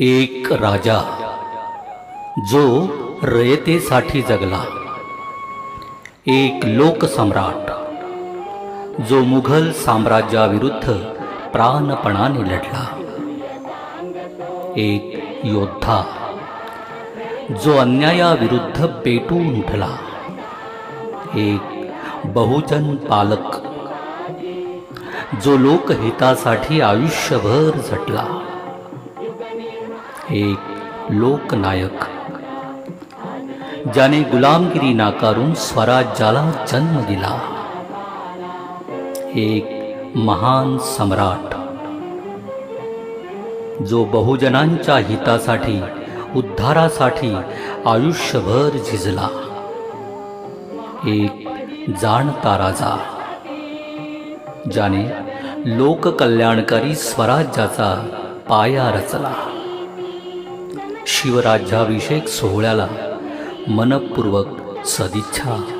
एक राजा जो रयतेसाठी जगला. एक लोकसम्राट जो मुघल साम्राज्याविरुद्ध प्राणपणाने लढला. एक योद्धा जो अन्यायाविरुद्ध पेटून उठला. एक बहुजन पालक जो लोकहितासाठी आयुष्यभर झटला. एक लोकनायक। ज्याने गुलामगिरी नाकारून स्वराज्याला जन्म दिला। एक महान सम्राट। जो बहुजनांच्या हितासाठी उद्धारासाठी आयुष्यभर झिजला। एक जाणता राजा। ज्याने लोककल्याणकारी स्वराज्याचा पाया रचला। शिवराज्याभिषेक सोहळ्याला मनपूर्वक सदिच्छा.